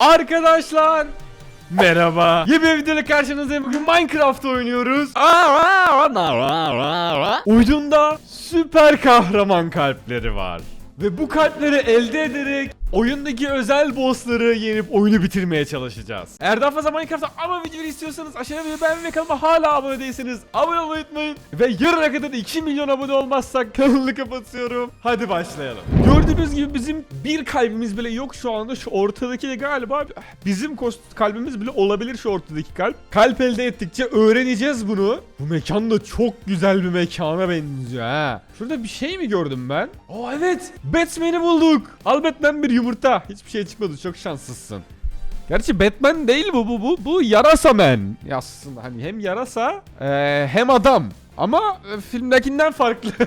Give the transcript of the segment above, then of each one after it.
Arkadaşlar Merhaba. Yeni bir videoyla karşınızdayım. Bugün Minecraft oynuyoruz. Oyunda süper kahraman kalpleri var. Ve bu kalpleri elde ederek oyundaki özel bossları yenip oyunu bitirmeye çalışacağız. Eğer daha fazla Minecraft'ta ama videoyu istiyorsanız aşağıya bir beğen ve kanalıma hala abone değilseniz abone olmayı unutmayın. Ve yarına kadar 2 milyon abone olmazsak kanalı kapatıyorum. Hadi başlayalım. Gördüğünüz gibi bizim bir kalbimiz bile yok şu anda. Şu ortadaki de galiba bizim kalbimiz bile olabilir şu ortadaki kalp. Kalp elde ettikçe öğreneceğiz bunu. Bu mekan da çok güzel bir mekana benziyor ha. Şurada bir şey mi gördüm ben? Aa evet. Batman'i bulduk. Al Batman bir yumurta. Hiçbir şey çıkmadı. Çok şanslısın. Gerçi Batman değil bu bu bu bu yarasa. Ya Aslında hani hem yarasa eee, hem adam. Ama e, filmdekinden farklı.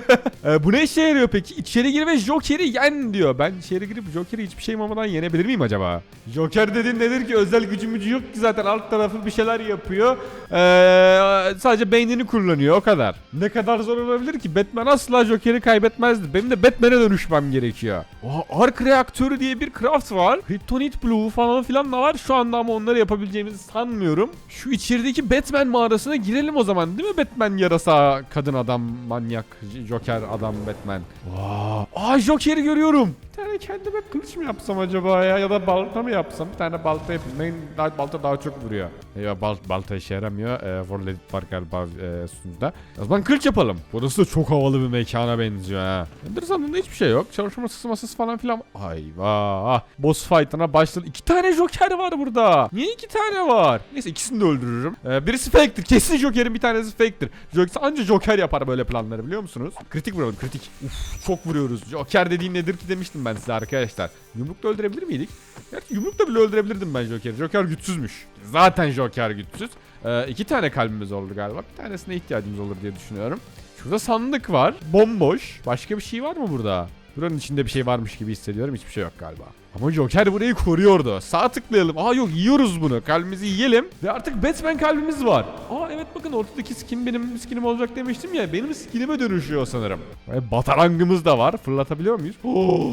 E, bu ne işe yarıyor peki? İçeri gir ve Joker'i yen diyor. Ben içeri girip Joker'i hiçbir şey olmadan yenebilir miyim acaba? Joker dediğin nedir ki? Özel gücü mücü yok ki zaten alt tarafı bir şeyler yapıyor. E, sadece beynini kullanıyor o kadar. Ne kadar zor olabilir ki? Batman asla Joker'i kaybetmezdi. Benim de Batman'e dönüşmem gerekiyor. Oha, Ark reaktörü diye bir craft var. Kryptonite Blue falan filan da var şu anda ama onları yapabileceğimizi sanmıyorum. Şu içerideki Batman mağarasına girelim o zaman değil mi Batman yarasa kadın adam manyak Joker adam Batman. Vaa. Aa Joker'i görüyorum. Tane kendime kılıç mı yapsam acaba ya ya da balta mı yapsam? Bir tane balta yapayım. Benim daha, balta daha çok vuruyor. Ya bal, balta işe yaramıyor. Ee, Warled var galiba e, sunuda. O zaman kılıç yapalım. Burası da çok havalı bir mekana benziyor ha. Sandığında hiçbir şey yok. Çalışma masası masası falan filan. Ayvah. Boss fight'ına başladı. İki tane Joker var burada. Niye iki tane var? Neyse ikisini de öldürürüm. Ee, birisi fake'tir. Kesin Joker'in bir tanesi fake'tir. Joker, anca Joker yapar böyle planları biliyor musunuz? Kritik vuralım kritik. Uf çok vuruyoruz. Joker dediğin nedir ki demiştim ben size arkadaşlar. Yumrukla öldürebilir miydik? Gerçi yumrukla bile öldürebilirdim ben Joker'i. Joker güçsüzmüş. Zaten Joker güçsüz. Ee, iki tane kalbimiz oldu galiba. Bir tanesine ihtiyacımız olur diye düşünüyorum. Şurada sandık var. Bomboş. Başka bir şey var mı burada? Buranın içinde bir şey varmış gibi hissediyorum. Hiçbir şey yok galiba. Ama Joker burayı koruyordu. Sağ tıklayalım. Aa yok yiyoruz bunu. Kalbimizi yiyelim. Ve artık Batman kalbimiz var. Aa evet bakın ortadaki skin benim skinim olacak demiştim ya. Benim skinime dönüşüyor sanırım. Ve batarangımız da var. Fırlatabiliyor muyuz? Oo.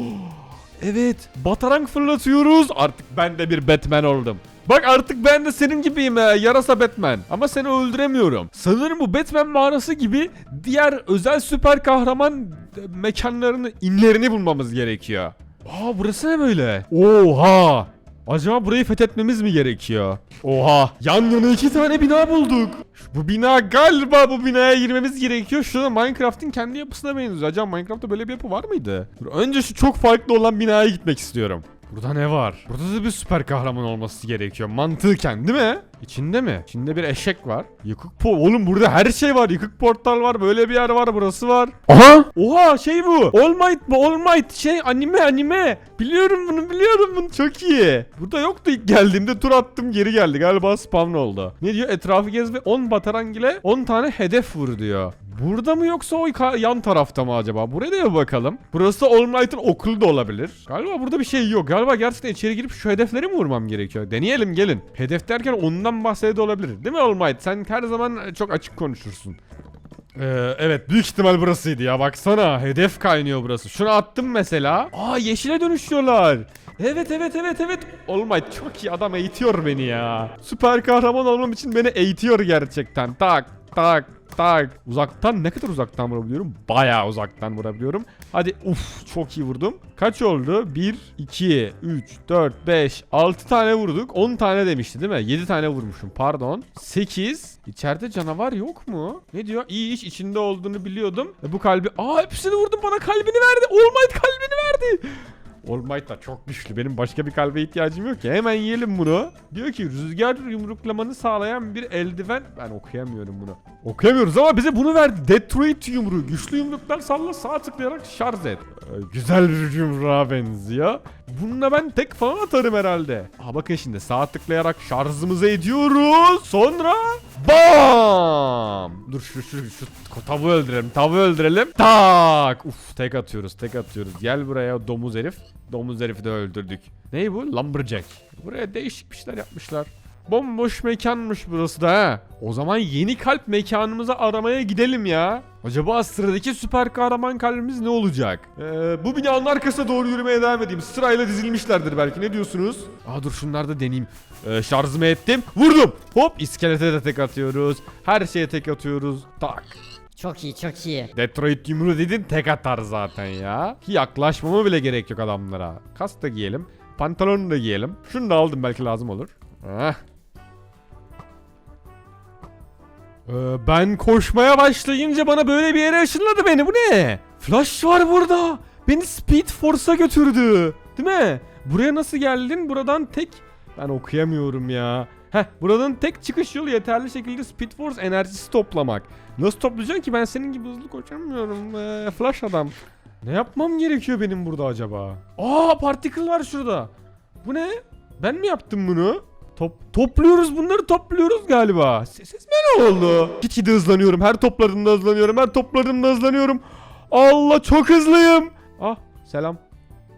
Evet. Batarang fırlatıyoruz. Artık ben de bir Batman oldum. Bak artık ben de senin gibiyim he, yarasa Batman. Ama seni öldüremiyorum. Sanırım bu Batman mağarası gibi diğer özel süper kahraman e, mekanlarını, inlerini bulmamız gerekiyor. Aa burası ne böyle? Oha! Acaba burayı fethetmemiz mi gerekiyor? Oha! Yan yana iki tane bina bulduk. Bu bina galiba bu binaya girmemiz gerekiyor. Şurada Minecraft'ın kendi yapısına benziyor. Acaba Minecraft'ta böyle bir yapı var mıydı? Dur, önce şu çok farklı olan binaya gitmek istiyorum. Burada ne var? Burada da bir süper kahraman olması gerekiyor. Mantıken değil mi? İçinde mi? İçinde bir eşek var. Yıkık po... Oğlum burada her şey var. Yıkık portal var. Böyle bir yer var. Burası var. Aha! Oha şey bu. All Might bu. All Might şey anime anime. Biliyorum bunu biliyorum bunu. Çok iyi. Burada yoktu ilk geldiğimde tur attım geri geldi. Galiba spawn oldu. Ne diyor? Etrafı gez ve 10 batarang ile 10 tane hedef vur diyor. Burada mı yoksa o yan tarafta mı acaba? Buraya da bir bakalım. Burası All Might'ın okulu da olabilir. Galiba burada bir şey yok. Galiba gerçekten içeri girip şu hedefleri mi vurmam gerekiyor? Deneyelim gelin. Hedef derken ondan bahsediyor olabilir. Değil mi All? Sen her zaman çok açık konuşursun. Ee, evet büyük ihtimal burasıydı ya baksana hedef kaynıyor burası. Şunu attım mesela. Aa yeşile dönüşüyorlar. Evet evet evet evet. All çok iyi adam eğitiyor beni ya. Süper kahraman olmam için beni eğitiyor gerçekten. Tak tak tak. Uzaktan ne kadar uzaktan vurabiliyorum? Bayağı uzaktan vurabiliyorum. Hadi uf çok iyi vurdum. Kaç oldu? 1, 2, 3, 4, 5, 6 tane vurduk. 10 tane demişti değil mi? 7 tane vurmuşum pardon. 8. İçeride canavar yok mu? Ne diyor? İyi iş içinde olduğunu biliyordum. E bu kalbi... Aa hepsini vurdum bana kalbini verdi. All kalbini verdi. All Might da çok güçlü. Benim başka bir kalbe ihtiyacım yok ki. Hemen yiyelim bunu. Diyor ki rüzgar yumruklamanı sağlayan bir eldiven. Ben okuyamıyorum bunu. Okuyamıyoruz ama bize bunu verdi. Detroit yumruğu. Güçlü yumruklar salla sağ tıklayarak şarj et. Ee, güzel bir yumruğa benziyor. Bununla ben tek falan atarım herhalde. Aha bakın şimdi sağ tıklayarak şarjımızı ediyoruz. Sonra bam. Dur şu şu şu tavuğu öldürelim. Tavuğu öldürelim. Tak. Uf tek atıyoruz tek atıyoruz. Gel buraya domuz herif. Domuz herifi de öldürdük. Ney bu? Lumberjack. Buraya değişik bir şeyler yapmışlar. Bomboş mekanmış burası da ha. O zaman yeni kalp mekanımıza aramaya gidelim ya. Acaba sıradaki süper kahraman kalbimiz ne olacak? Ee, bu binanın arkasına doğru yürümeye devam edeyim. Sırayla dizilmişlerdir belki. Ne diyorsunuz? Aa dur şunları da deneyeyim. Ee, şarjımı ettim. Vurdum. Hop iskelete de tek atıyoruz. Her şeye tek atıyoruz. Tak. Çok iyi çok iyi. Detroit yumruğu dedin tek atar zaten ya. Ki yaklaşmama bile gerek yok adamlara. Kas da giyelim. Pantolonu da giyelim. Şunu da aldım belki lazım olur. Heh. Ee, ben koşmaya başlayınca bana böyle bir yere ışınladı beni. Bu ne? Flash var burada. Beni Speed Force'a götürdü. Değil mi? Buraya nasıl geldin? Buradan tek... Ben okuyamıyorum ya. Heh, buradan tek çıkış yolu yeterli şekilde Speed Force enerjisi toplamak. Nasıl toplayacaksın ki ben senin gibi hızlı koşamıyorum. Ee, flash adam. Ne yapmam gerekiyor benim burada acaba? Aa particle var şurada. Bu ne? Ben mi yaptım bunu? Top, topluyoruz bunları topluyoruz galiba. Ses ne oldu? Gitgide hızlanıyorum. Her topladığımda hızlanıyorum. Her topladığımda hızlanıyorum. Allah çok hızlıyım. Ah selam.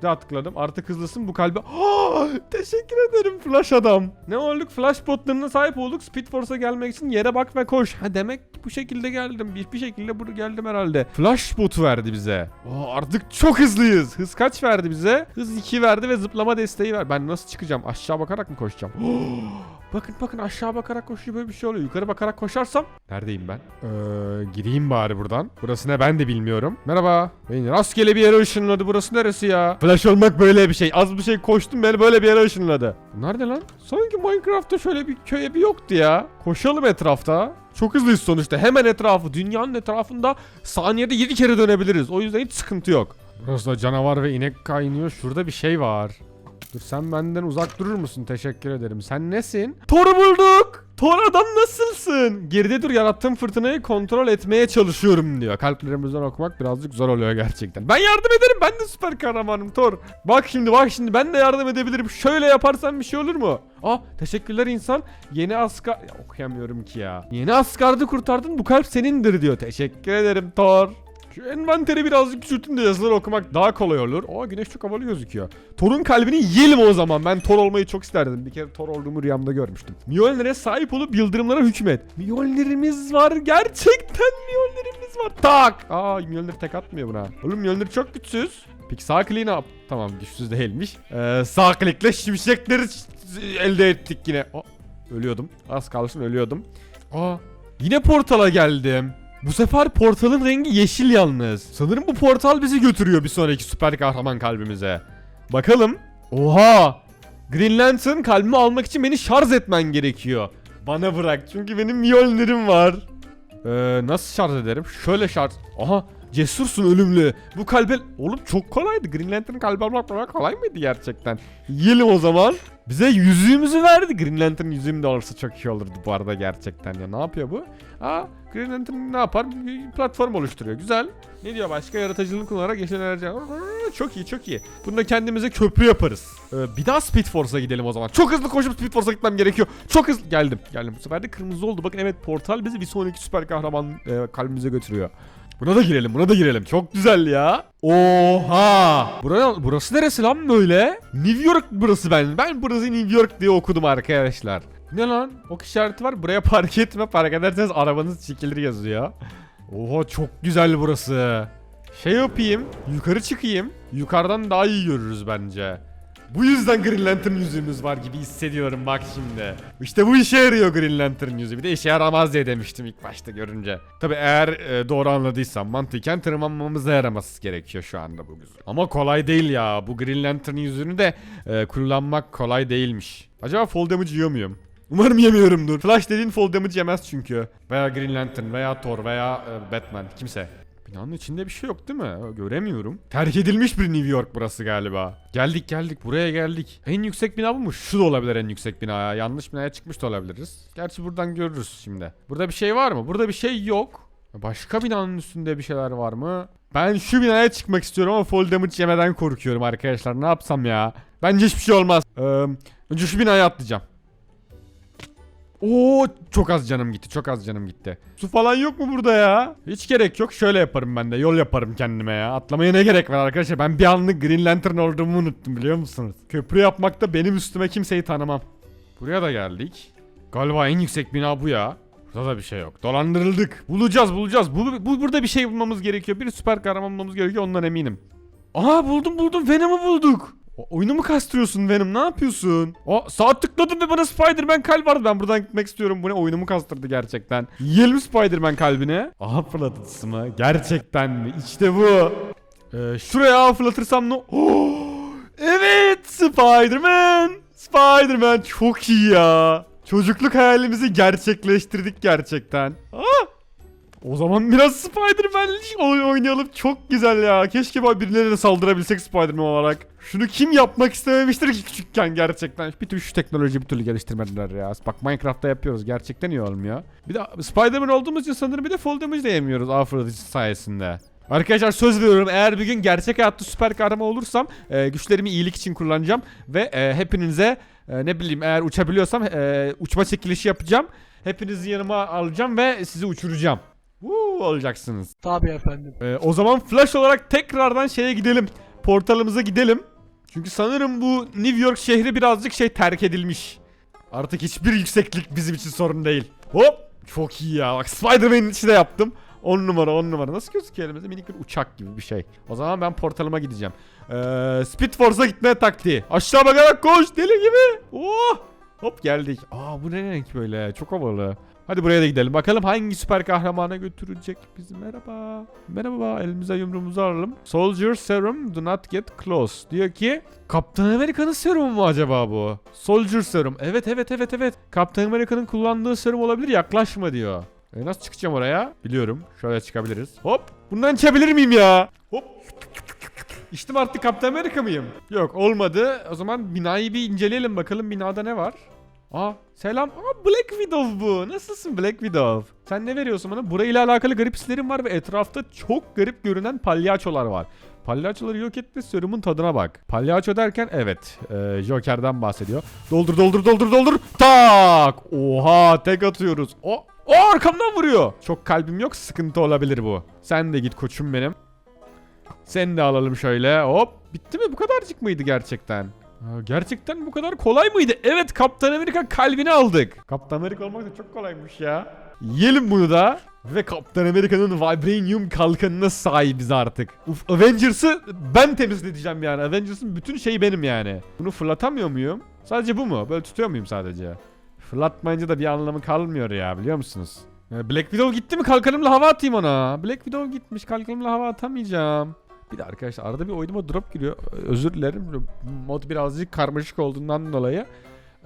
Daha tıkladım. Artık hızlısın bu kalbe. Aa, teşekkür ederim Flash adam. Ne olduk? Flash botlarına sahip olduk. Speed Force'a gelmek için yere bak ve koş. Ha demek bu şekilde geldim. Bir, bir şekilde buraya geldim herhalde. Flash botu verdi bize. Aa, artık çok hızlıyız. Hız kaç verdi bize? Hız 2 verdi ve zıplama desteği ver. Ben nasıl çıkacağım? Aşağı bakarak mı koşacağım? bakın bakın aşağı bakarak koşuyor böyle bir şey oluyor. Yukarı bakarak koşarsam neredeyim ben? Ee, gireyim bari buradan. Burası ne ben de bilmiyorum. Merhaba. Beni rastgele bir yere ışınladı. Burası neresi ya? Flash olmak böyle bir şey. Az bir şey koştum beni böyle bir yere ışınladı. Nerede lan? Sanki Minecraft'ta şöyle bir köye bir yoktu ya. Koşalım etrafta. Çok hızlıyız sonuçta. Hemen etrafı. Dünyanın etrafında saniyede 7 kere dönebiliriz. O yüzden hiç sıkıntı yok. Burası da canavar ve inek kaynıyor. Şurada bir şey var. Dur sen benden uzak durur musun? Teşekkür ederim. Sen nesin? Thor'u bulduk. Thor adam nasılsın? Geride dur yarattığım fırtınayı kontrol etmeye çalışıyorum diyor. Kalplerimizden okumak birazcık zor oluyor gerçekten. Ben yardım ederim. Ben de süper kahramanım Thor. Bak şimdi bak şimdi ben de yardım edebilirim. Şöyle yaparsan bir şey olur mu? Ah teşekkürler insan. Yeni Asgard... Ya, okuyamıyorum ki ya. Yeni Asgard'ı kurtardın bu kalp senindir diyor. Teşekkür ederim Thor. Şu envanteri birazcık küçültün de yazıları okumak daha kolay olur. Aa güneş çok havalı gözüküyor. Thor'un kalbini yiyelim o zaman. Ben Thor olmayı çok isterdim. Bir kere Thor olduğumu rüyamda görmüştüm. Mjolnir'e sahip olup yıldırımlara hükmet. Mjolnir'imiz var. Gerçekten Mjolnir'imiz var. Tak. Aa Mjolnir tek atmıyor buna. Oğlum Mjolnir çok güçsüz. Peki sağ clean up. Tamam güçsüz değilmiş. Ee, sağ klikle şimşekleri elde ettik yine. Aa, ölüyordum. Az kalsın ölüyordum. Aa yine portala geldim. Bu sefer portalın rengi yeşil yalnız. Sanırım bu portal bizi götürüyor bir sonraki süper kahraman kalbimize. Bakalım. Oha! Green Lantern kalbimi almak için beni şarj etmen gerekiyor. Bana bırak çünkü benim Mjolnir'im var. Ee, nasıl şarj ederim? Şöyle şarj... Aha! Cesursun ölümlü. Bu kalbe... Oğlum çok kolaydı. Green Lantern kalbi almak bana kolay mıydı gerçekten? Yiyelim o zaman. Bize yüzüğümüzü verdi. Green Lantern yüzüğüm de olursa çok iyi olurdu bu arada gerçekten ya. Ne yapıyor bu? Aa Green Lantern ne yapar? Bir platform oluşturuyor. Güzel. Ne diyor başka? Yaratıcılığını kullanarak yeşil enerji. Çok iyi çok iyi. Bunda kendimize köprü yaparız. Ee, bir daha Speed Force'a gidelim o zaman. Çok hızlı koşup Speed Force'a gitmem gerekiyor. Çok hızlı. Geldim. Geldim. Bu sefer de kırmızı oldu. Bakın evet portal bizi bir sonraki süper kahraman e, kalbimize götürüyor. Buna da girelim, buna da girelim. Çok güzel ya. Oha! Buraya, burası neresi lan böyle? New York burası ben. Ben burası New York diye okudum arkadaşlar. Ne lan? Ok işareti var. Buraya park etme. Park ederseniz arabanız çekilir yazıyor. Oha çok güzel burası. Şey yapayım. Yukarı çıkayım. Yukarıdan daha iyi görürüz bence. Bu yüzden Green Lantern yüzüğümüz var gibi hissediyorum bak şimdi. İşte bu işe yarıyor Green Lantern yüzüğü. Bir de işe yaramaz diye demiştim ilk başta görünce. Tabi eğer e, doğru anladıysam mantıken tırmanmamıza yaraması gerekiyor şu anda bu yüzük. Ama kolay değil ya. Bu Green Lantern yüzüğünü de e, kullanmak kolay değilmiş. Acaba fall damage yiyor muyum? Umarım yemiyorumdur. Flash dediğin fall damage yemez çünkü. Veya Green Lantern veya Thor veya e, Batman kimse. Binanın içinde bir şey yok değil mi? Göremiyorum. Terk edilmiş bir New York burası galiba. Geldik geldik buraya geldik. En yüksek bina bu mu? Şu da olabilir en yüksek bina ya. Yanlış binaya çıkmış da olabiliriz. Gerçi buradan görürüz şimdi. Burada bir şey var mı? Burada bir şey yok. Başka binanın üstünde bir şeyler var mı? Ben şu binaya çıkmak istiyorum ama fall damage yemeden korkuyorum arkadaşlar. Ne yapsam ya? Bence hiçbir şey olmaz. Ee, önce şu binaya atlayacağım. Oo çok az canım gitti. Çok az canım gitti. Su falan yok mu burada ya? Hiç gerek yok. Şöyle yaparım ben de. Yol yaparım kendime ya. Atlamaya ne gerek var arkadaşlar? Ben bir anlık Green Lantern olduğumu unuttum biliyor musunuz? Köprü yapmakta benim üstüme kimseyi tanımam. Buraya da geldik. Galiba en yüksek bina bu ya. Burada da bir şey yok. Dolandırıldık. Bulacağız bulacağız. Bu, bu burada bir şey bulmamız gerekiyor. Bir süper kahraman bulmamız gerekiyor ondan eminim. Aha buldum buldum. Venom'u bulduk. O, oyunu mu kastırıyorsun Venom? Ne yapıyorsun? O saat tıkladım ve bana Spider-Man kalp vardı. Ben buradan gitmek istiyorum. Bu ne? Oyunumu kastırdı gerçekten. Yiyelim Spider-Man kalbini. Aha fırlatıcısı mı? Gerçekten mi? İşte bu. Ee, şuraya fırlatırsam ne? Oh! evet Spider-Man. Spider-Man çok iyi ya. Çocukluk hayalimizi gerçekleştirdik gerçekten. Ah! O zaman biraz Spider-Man oy- oynayalım. Çok güzel ya. Keşke birilerine de saldırabilsek Spider-Man olarak. Şunu kim yapmak istememiştir ki küçükken gerçekten. Bir türlü şu teknoloji bir türlü geliştirmediler ya. Bak Minecraft'ta yapıyoruz. Gerçekten iyi olmuyor. Bir de Spider-Man olduğumuz için sanırım bir de fall damage de yemiyoruz Afrodit sayesinde. Arkadaşlar söz veriyorum eğer bir gün gerçek hayatta süper kahraman olursam e, güçlerimi iyilik için kullanacağım ve e, hepinize e, ne bileyim eğer uçabiliyorsam e, uçma çekilişi yapacağım. Hepinizi yanıma alacağım ve sizi uçuracağım. Woo, olacaksınız. Tabii efendim. Ee, o zaman flash olarak tekrardan şeye gidelim. Portalımıza gidelim. Çünkü sanırım bu New York şehri birazcık şey terk edilmiş. Artık hiçbir yükseklik bizim için sorun değil. Hop! Çok iyi ya. Bak Spider-Man'in içi de yaptım. 10 numara 10 numara. Nasıl gözüküyor elimizde? Minik bir uçak gibi bir şey. O zaman ben portalıma gideceğim. Ee, Speed Force'a gitme taktiği. Aşağı bakarak koş deli gibi. Oh! Hop geldik. Aa bu ne renk böyle? Çok havalı. Hadi buraya da gidelim. Bakalım hangi süper kahramana götürecek bizi. Merhaba. Merhaba. Elimize yumruğumuzu alalım. Soldier serum do not get close. Diyor ki Kaptan Amerika'nın serumu mu acaba bu? Soldier serum. Evet evet evet evet. Kaptan Amerika'nın kullandığı serum olabilir. Yaklaşma diyor. E nasıl çıkacağım oraya? Biliyorum. Şöyle çıkabiliriz. Hop. Bundan içebilir miyim ya? Hop. İçtim artık Kaptan Amerika mıyım? Yok olmadı. O zaman binayı bir inceleyelim bakalım binada ne var? Aa selam. Aa Black Widow bu. Nasılsın Black Widow? Sen ne veriyorsun bana? Burayla alakalı garip hislerim var ve etrafta çok garip görünen palyaçolar var. Palyaçoları yok et ve serumun tadına bak. Palyaço derken evet e, Joker'den bahsediyor. Doldur doldur doldur doldur. Tak! Oha tek atıyoruz. O, o arkamdan vuruyor. Çok kalbim yok sıkıntı olabilir bu. Sen de git koçum benim. Seni de alalım şöyle. Hop. Bitti mi? Bu kadarcık mıydı gerçekten? Gerçekten bu kadar kolay mıydı? Evet Kaptan Amerika kalbini aldık. Kaptan Amerika olmak da çok kolaymış ya. Yiyelim bunu da. Ve Kaptan Amerika'nın Vibranium kalkanına sahibiz artık. Uf Avengers'ı ben temizleyeceğim yani. Avengers'ın bütün şeyi benim yani. Bunu fırlatamıyor muyum? Sadece bu mu? Böyle tutuyor muyum sadece? Fırlatmayınca da bir anlamı kalmıyor ya biliyor musunuz? Black Widow gitti mi kalkanımla hava atayım ona. Black Widow gitmiş kalkanımla hava atamayacağım. Bir de arkadaşlar arada bir oyunuma drop giriyor. Özür dilerim. Mod birazcık karmaşık olduğundan dolayı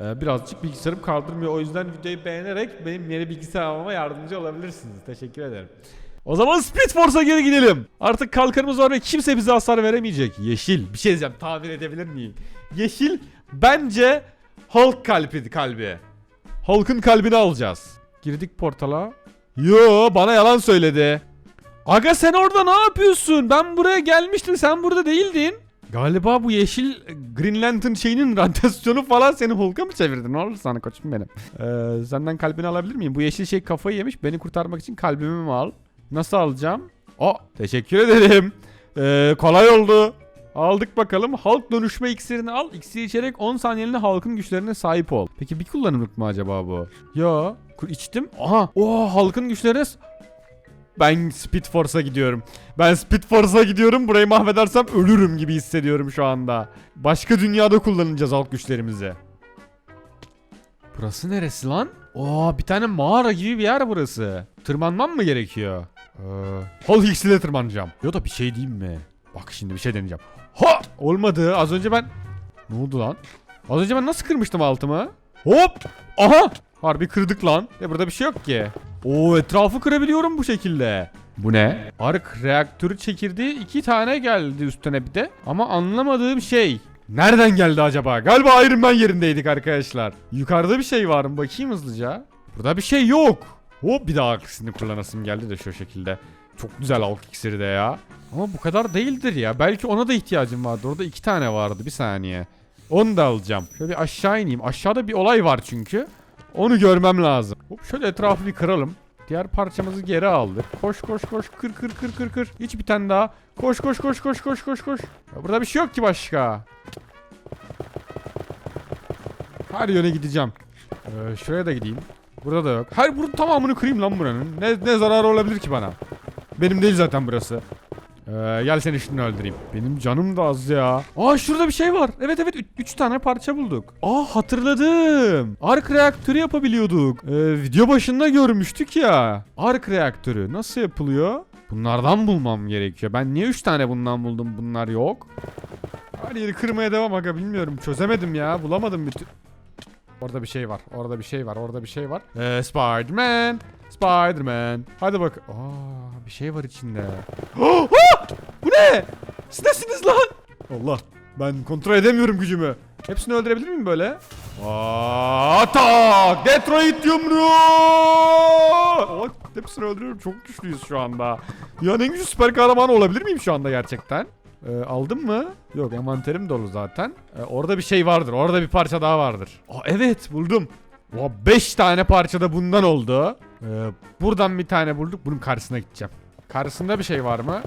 e, birazcık bilgisayarım kaldırmıyor. O yüzden videoyu beğenerek benim yeni bilgisayar almama yardımcı olabilirsiniz. Teşekkür ederim. O zaman Speed Force'a geri gidelim. Artık kalkanımız var ve kimse bize hasar veremeyecek. Yeşil. Bir şey diyeceğim. Tahmin edebilir miyim? Yeşil bence Hulk kalbi kalbi. Hulk'ın kalbini alacağız. Girdik portala. Yo bana yalan söyledi. Aga sen orada ne yapıyorsun? Ben buraya gelmiştim sen burada değildin. Galiba bu yeşil Green Lantern şeyinin radyasyonu falan seni Hulk'a mı çevirdi? Ne olur sana koçum benim. Ee, senden kalbini alabilir miyim? Bu yeşil şey kafayı yemiş. Beni kurtarmak için kalbimi mi al? Nasıl alacağım? O teşekkür ederim. Ee, kolay oldu. Aldık bakalım. Hulk dönüşme iksirini al. İksiri içerek 10 saniyeliğine Hulk'ın güçlerine sahip ol. Peki bir kullanımlık mı acaba bu? Ku- içtim. Aha. Oo Hulk'ın güçlerine... Ben Speed Force'a gidiyorum. Ben Speed Force'a gidiyorum. Burayı mahvedersem ölürüm gibi hissediyorum şu anda. Başka dünyada kullanacağız Hulk güçlerimizi. Burası neresi lan? Oo bir tane mağara gibi bir yer burası. Tırmanmam mı gerekiyor? Ee, Hulk X'le tırmanacağım. Ya da bir şey diyeyim mi? Bak şimdi bir şey deneyeceğim. Ha! Olmadı. Az önce ben... Ne oldu lan? Az önce ben nasıl kırmıştım altımı? Hop! Aha! Harbi kırdık lan. Ya burada bir şey yok ki. Oo etrafı kırabiliyorum bu şekilde. Bu ne? Ark reaktörü çekirdeği iki tane geldi üstüne bir de. Ama anlamadığım şey. Nereden geldi acaba? Galiba Iron Man yerindeydik arkadaşlar. Yukarıda bir şey var mı? Bakayım hızlıca. Burada bir şey yok. Hop bir daha aksini kullanasım geldi de şu şekilde. Çok güzel Hulk iksiri de ya. Ama bu kadar değildir ya. Belki ona da ihtiyacım vardı. Orada iki tane vardı. Bir saniye. Onu da alacağım. Şöyle bir aşağı ineyim. Aşağıda bir olay var çünkü. Onu görmem lazım. Hop şöyle etrafı bir kıralım. Diğer parçamızı geri aldık. Koş koş koş kır kır kır kır kır. Hiç bir tane daha. Koş koş koş koş koş koş koş. Burada bir şey yok ki başka. Her yöne gideceğim. Ee, şuraya da gideyim. Burada da yok. Hayır bunun tamamını kırayım lan buranın. Ne, ne zararı olabilir ki bana? Benim değil zaten burası. Ee, gel seni şimdi öldüreyim. Benim canım da az ya. Aa şurada bir şey var. Evet evet 3 tane parça bulduk. Aa hatırladım. Ark reaktörü yapabiliyorduk. Ee, video başında görmüştük ya. Ark reaktörü nasıl yapılıyor? Bunlardan bulmam gerekiyor. Ben niye 3 tane bundan buldum bunlar yok? Her yeri kırmaya devam aga bilmiyorum. Çözemedim ya. Bulamadım bütün. Orada bir şey var. Orada bir şey var. Orada bir şey var. Ee, Spider-Man. Spider-Man. Hadi bak. Aa, bir şey var içinde. Ah! Bu ne? Siz nesiniz lan? Allah. Ben kontrol edemiyorum gücümü. Hepsini öldürebilir miyim böyle? Atak! Detroit yumruğu! Hepsini öldürüyorum. Çok güçlüyüz şu anda. Dünyanın en güçlü süper kahramanı olabilir miyim şu anda gerçekten? Ee, aldım mı? Yok envanterim dolu zaten. Ee, orada bir şey vardır. Orada bir parça daha vardır. Aa, evet buldum. 5 tane parça da bundan oldu. Ee, buradan bir tane bulduk. Bunun karşısına gideceğim. Karşısında bir şey var mı?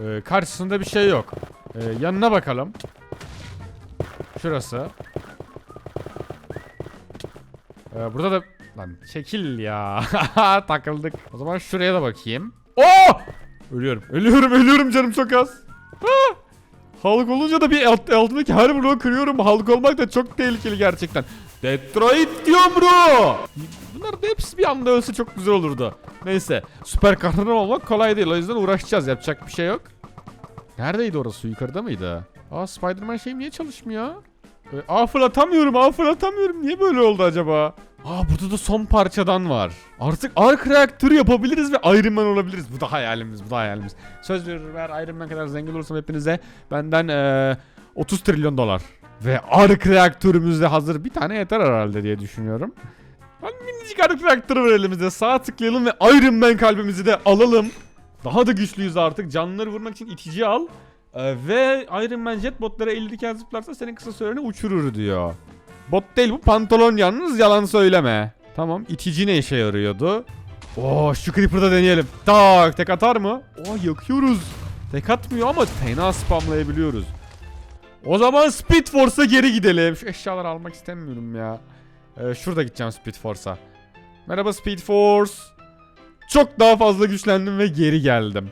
Ee, karşısında bir şey yok. Ee, yanına bakalım. Şurası. Ee, burada da... Lan çekil ya. Takıldık. O zaman şuraya da bakayım. Oo! Ölüyorum. Ölüyorum. Ölüyorum canım çok az. Ah! Halk olunca da bir alt, altındaki her bloğu kırıyorum. Halk olmak da çok tehlikeli gerçekten. Detroit yumruğu. Bunlar da hepsi bir anda ölse çok güzel olurdu. Neyse. Süper kahraman olmak kolay değil. O yüzden uğraşacağız. Yapacak bir şey yok. Neredeydi orası? Yukarıda mıydı? Aa Spider-Man şeyim niye çalışmıyor? Ee, Aa fırlatamıyorum. Aa fırlatamıyorum. Niye böyle oldu acaba? Aa burada da son parçadan var. Artık ark reaktörü yapabiliriz ve Iron Man olabiliriz. Bu da hayalimiz. Bu da hayalimiz. Söz veriyorum eğer Iron Man kadar zengin olursam hepinize benden eee 30 trilyon dolar. Ve ark reaktörümüz de hazır. Bir tane yeter herhalde diye düşünüyorum. Hani minicik ark reaktörü var elimizde. Sağa tıklayalım ve Iron Man kalbimizi de alalım. Daha da güçlüyüz artık. Canlıları vurmak için itici al. Ee, ve Iron Man jet botlara eğilirken zıplarsa senin kısa süreni uçurur diyor. Bot değil bu pantolon yalnız yalan söyleme. Tamam itici ne işe yarıyordu? Oo şu creeper'da deneyelim. Tak tek atar mı? Oo yakıyoruz. Tek atmıyor ama fena spamlayabiliyoruz. O zaman Speed Force'a geri gidelim. Şu eşyaları almak istemiyorum ya. Ee, şurada gideceğim Speed Force'a. Merhaba Speed Force. Çok daha fazla güçlendim ve geri geldim.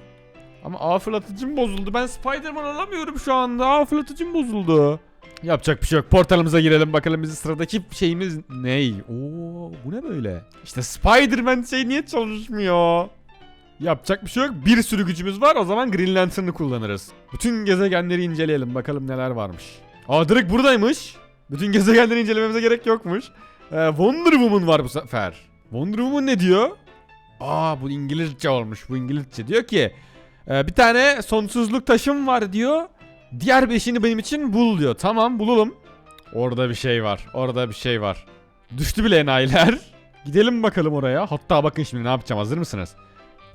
Ama ağ fırlatıcım bozuldu. Ben Spider-Man alamıyorum şu anda. Ağ fırlatıcım bozuldu. Yapacak bir şey yok. Portalımıza girelim bakalım bizim sıradaki şeyimiz ney? Oo bu ne böyle? İşte Spider-Man şey niye çalışmıyor? Yapacak bir şey yok. Bir sürü gücümüz var. O zaman Green Lantern'ı kullanırız. Bütün gezegenleri inceleyelim. Bakalım neler varmış. Aa direkt buradaymış. Bütün gezegenleri incelememize gerek yokmuş. Ee, Wonder Woman var bu sefer. Wonder Woman ne diyor? Aa bu İngilizce olmuş. Bu İngilizce. Diyor ki e, bir tane sonsuzluk taşım var diyor. Diğer beşini benim için bul diyor. Tamam bulalım. Orada bir şey var. Orada bir şey var. Düştü bile enayiler. Gidelim bakalım oraya. Hatta bakın şimdi ne yapacağım. Hazır mısınız?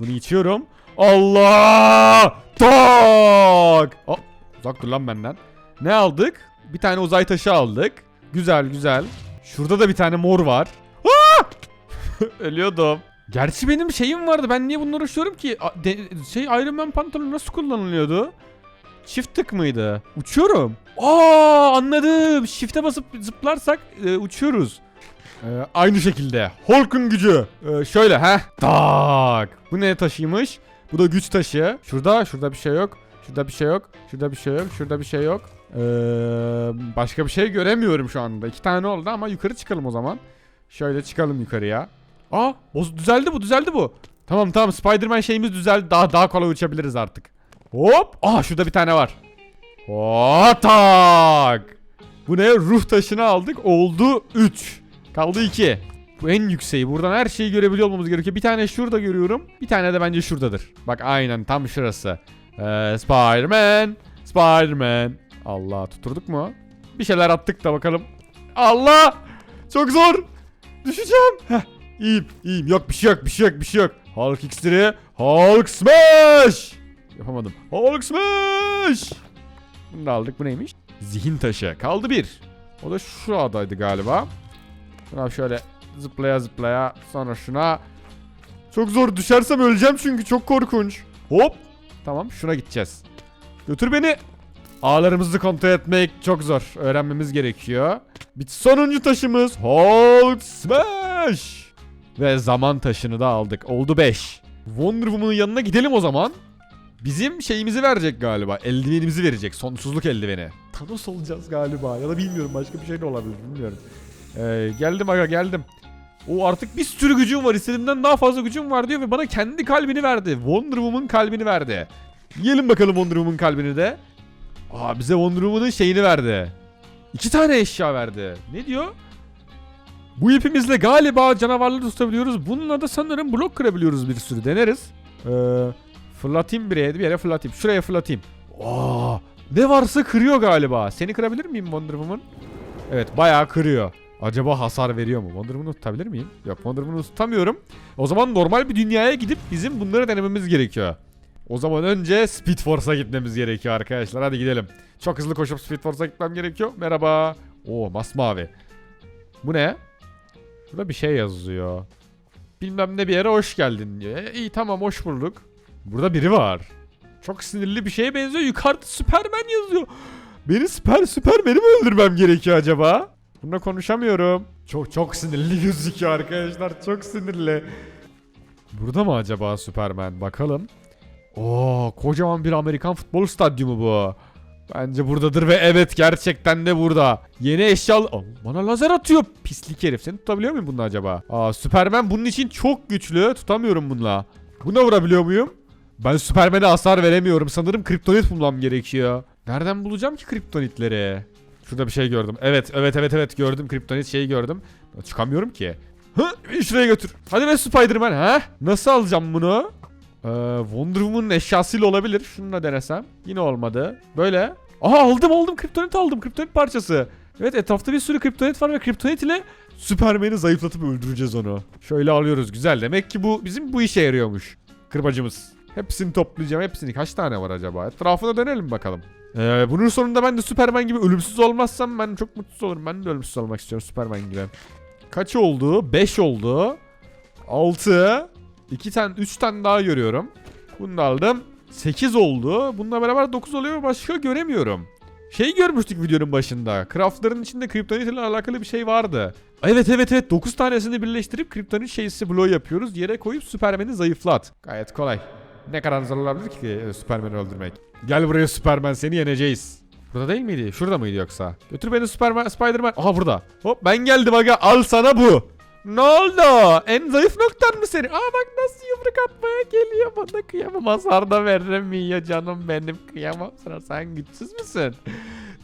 Bunu içiyorum. Allah! Tak! Oh, uzak dur lan benden. Ne aldık? Bir tane uzay taşı aldık. Güzel güzel. Şurada da bir tane mor var. Ölüyordum. Gerçi benim şeyim vardı. Ben niye bunları uçuyorum ki? A- de- şey Iron Man pantolonu nasıl kullanılıyordu? Çift tık mıydı? Uçuyorum. Aa anladım. Shift'e basıp zıplarsak e, uçuyoruz. Ee, aynı şekilde. Hulk'un gücü. Ee, şöyle ha. Tak. Bu ne taşıymış? Bu da güç taşı. Şurada, şurada bir şey yok. Şurada bir şey yok. Şurada bir şey yok. Şurada bir şey yok. Ee, başka bir şey göremiyorum şu anda. İki tane oldu ama yukarı çıkalım o zaman. Şöyle çıkalım yukarıya. Aa, boz düzeldi bu, düzeldi bu. Tamam tamam Spider-Man şeyimiz düzeldi. Daha daha kolay uçabiliriz artık. Hop. Aa şurada bir tane var. Hop tak. Bu ne? Ruh taşını aldık. Oldu 3. Kaldı 2. Bu en yükseği. Buradan her şeyi görebiliyor olmamız gerekiyor. Bir tane şurada görüyorum. Bir tane de bence şuradadır. Bak aynen tam şurası. Ee, Spider-Man. Spider-Man. Allah tuturduk mu? Bir şeyler attık da bakalım. Allah! Çok zor. Düşeceğim. Heh, iyiyim, iyiyim. Yok bir şey yok, bir şey yok, bir şey yok. Hulk iksiri. Hulk smash! Yapamadım. Hulk smash! Bunu da aldık. Bu neymiş? Zihin taşı. Kaldı bir. O da şu adaydı galiba. Şuna şöyle zıplaya zıplaya sonra şuna. Çok zor düşersem öleceğim çünkü çok korkunç. Hop. Tamam şuna gideceğiz. Götür beni. Ağlarımızı kontrol etmek çok zor. Öğrenmemiz gerekiyor. Bir sonuncu taşımız Hulk Smash. Ve zaman taşını da aldık. Oldu 5. Wonder Woman'ın yanına gidelim o zaman. Bizim şeyimizi verecek galiba. Eldivenimizi verecek. Sonsuzluk eldiveni. Thanos olacağız galiba. Ya da bilmiyorum başka bir şey de olabilir. Bilmiyorum. Ee, geldim aga geldim. O artık bir sürü gücüm var. İstediğimden daha fazla gücüm var diyor ve bana kendi kalbini verdi. Wonder Woman kalbini verdi. Yiyelim bakalım Wonder Woman kalbini de. Aa bize Wonder Woman'ın şeyini verdi. İki tane eşya verdi. Ne diyor? Bu ipimizle galiba canavarları tutabiliyoruz. Bununla da sanırım blok kırabiliyoruz bir sürü. Deneriz. Ee, fırlatayım bir yere, fırlatayım. Şuraya fırlatayım. Aa, ne varsa kırıyor galiba. Seni kırabilir miyim Wonder Woman? Evet bayağı kırıyor. Acaba hasar veriyor mu? Wonder Woman'ı tutabilir miyim? Yok Wonder Woman'ı tutamıyorum. O zaman normal bir dünyaya gidip bizim bunları denememiz gerekiyor. O zaman önce Speed Force'a gitmemiz gerekiyor arkadaşlar. Hadi gidelim. Çok hızlı koşup Speed Force'a gitmem gerekiyor. Merhaba. Oo masmavi. Bu ne? Burada bir şey yazıyor. Bilmem ne bir yere hoş geldin diyor. E, iyi tamam hoş bulduk. Burada biri var. Çok sinirli bir şeye benziyor. Yukarıda Superman yazıyor. Beni süper Superman'i mi öldürmem gerekiyor acaba? Bununla konuşamıyorum. Çok çok sinirli gözüküyor arkadaşlar. Çok sinirli. Burada mı acaba Superman? Bakalım. Oo, kocaman bir Amerikan futbol stadyumu bu. Bence buradadır ve evet gerçekten de burada. Yeni eşyalı... Aa, bana lazer atıyor pislik herif. Seni tutabiliyor muyum bununla acaba? Aa, Superman bunun için çok güçlü. Tutamıyorum bununla. Buna vurabiliyor muyum? Ben Superman'e hasar veremiyorum. Sanırım kriptonit bulmam gerekiyor. Nereden bulacağım ki kriptonitleri? Şurada bir şey gördüm. Evet, evet, evet, evet gördüm. Kriptonit şeyi gördüm. Çıkamıyorum ki. Hı, şuraya götür. Hadi be Spider-Man ha? Nasıl alacağım bunu? Ee, Wonder Woman'ın eşyasıyla olabilir. Şunu da denesem. Yine olmadı. Böyle. Aha aldım aldım. Kriptonit aldım. Kriptonit parçası. Evet etrafta bir sürü kriptonit var ve kriptonit ile Superman'i zayıflatıp öldüreceğiz onu. Şöyle alıyoruz. Güzel. Demek ki bu bizim bu işe yarıyormuş. Kırbacımız. Hepsini toplayacağım. Hepsini. Kaç tane var acaba? Etrafına dönelim bakalım. Ee, bunun sonunda ben de Superman gibi ölümsüz olmazsam ben çok mutsuz olurum. Ben de ölümsüz olmak istiyorum Superman gibi. Kaç oldu? 5 oldu. 6. 2 tane 3 tane daha görüyorum. Bunu da aldım. 8 oldu. Bununla beraber 9 oluyor. Başka göremiyorum. Şey görmüştük videonun başında. Craftların içinde kriptonit ile alakalı bir şey vardı. Evet evet evet 9 tanesini birleştirip kriptonit şeysi bloğu yapıyoruz. Yere koyup Superman'i zayıflat. Gayet kolay. Ne kadar zor olabilir ki e, Superman'i öldürmek. Gel buraya Superman seni yeneceğiz. Burada değil miydi? Şurada mıydı yoksa? Götür beni Superman, Spiderman. Aha burada. Hop ben geldim aga al sana bu. Ne oldu? En zayıf noktan mı senin? Aa bak nasıl yumruk atmaya geliyor bana kıyamam. Hasar da veremiyor canım benim kıyamam sana. Sen güçsüz müsün?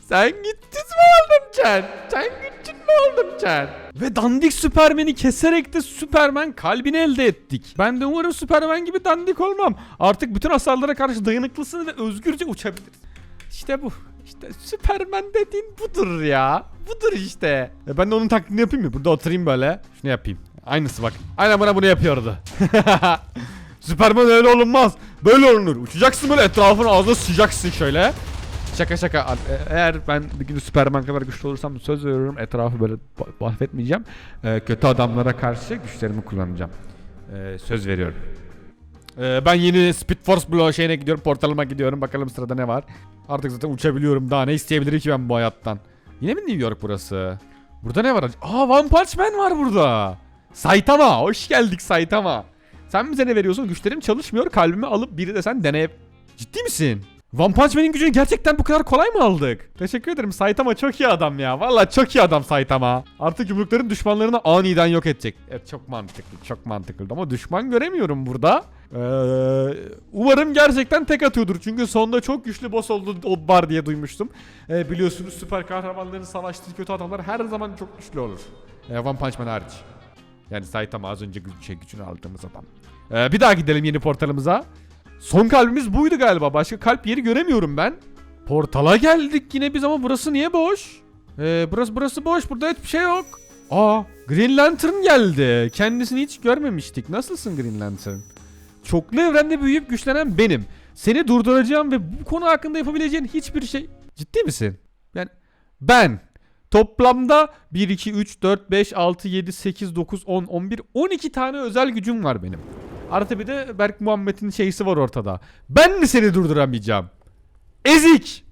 Sen güçsüz mü oldun Chen? Sen güçsüz mü oldun Chen? Ve dandik Superman'i keserek de Superman kalbini elde ettik. Ben de umarım Superman gibi dandik olmam. Artık bütün hasarlara karşı dayanıklısın ve özgürce uçabiliriz. İşte bu. İşte Superman dediğin budur ya. Budur işte. E ben de onun taklidini yapayım mı? Burada oturayım böyle. Şunu yapayım. Aynısı bak. Aynen bana bunu yapıyordu. Superman öyle olunmaz. Böyle olunur. Uçacaksın böyle etrafını ağzına sıçacaksın şöyle. Şaka şaka. E- Eğer ben bir gün Superman kadar güçlü olursam söz veriyorum etrafı böyle ba- mahvetmeyeceğim. E, kötü adamlara karşı güçlerimi kullanacağım. E, söz veriyorum. Ee, ben yeni Speed Force bloğu şeyine gidiyorum. Portalıma gidiyorum. Bakalım sırada ne var. Artık zaten uçabiliyorum. Daha ne isteyebilirim ki ben bu hayattan? Yine mi New York burası? Burada ne var? Aa One Punch Man var burada. Saitama. Hoş geldik Saitama. Sen bize ne veriyorsun? Güçlerim çalışmıyor. Kalbimi alıp biri de sen deneye... Ciddi misin? One Punch Man'in gücünü gerçekten bu kadar kolay mı aldık? Teşekkür ederim Saitama çok iyi adam ya. Valla çok iyi adam Saitama. Artık yumrukların düşmanlarını aniden yok edecek. Evet çok mantıklı çok mantıklı ama düşman göremiyorum burada. Ee, umarım gerçekten tek atıyordur çünkü sonda çok güçlü boss oldu var diye duymuştum. Ee, biliyorsunuz süper kahramanların savaştığı kötü adamlar her zaman çok güçlü olur. Ee, One Punch Man hariç. Yani Saitama az önce güç, şey, gücünü aldığımız adam. Ee, bir daha gidelim yeni portalımıza. Son kalbimiz buydu galiba. Başka kalp yeri göremiyorum ben. Portala geldik yine biz ama burası niye boş? Ee, burası burası boş. Burada hiçbir şey yok. Aa, Green Lantern geldi. Kendisini hiç görmemiştik. Nasılsın Green Lantern? Çoklu evrende büyüyüp güçlenen benim. Seni durduracağım ve bu konu hakkında yapabileceğin hiçbir şey... Ciddi misin? Yani ben toplamda 1, 2, 3, 4, 5, 6, 7, 8, 9, 10, 11, 12 tane özel gücüm var benim. Artı bir de Berk Muhammed'in şeysi var ortada. Ben mi seni durduramayacağım? Ezik!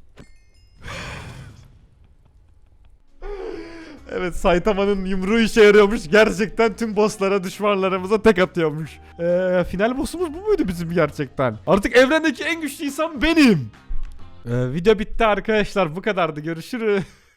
Evet Saitama'nın yumruğu işe yarıyormuş. Gerçekten tüm bosslara düşmanlarımıza tek atıyormuş. Ee, final boss'umuz bu muydu bizim gerçekten? Artık evrendeki en güçlü insan benim. Ee, video bitti arkadaşlar. Bu kadardı. Görüşürüz.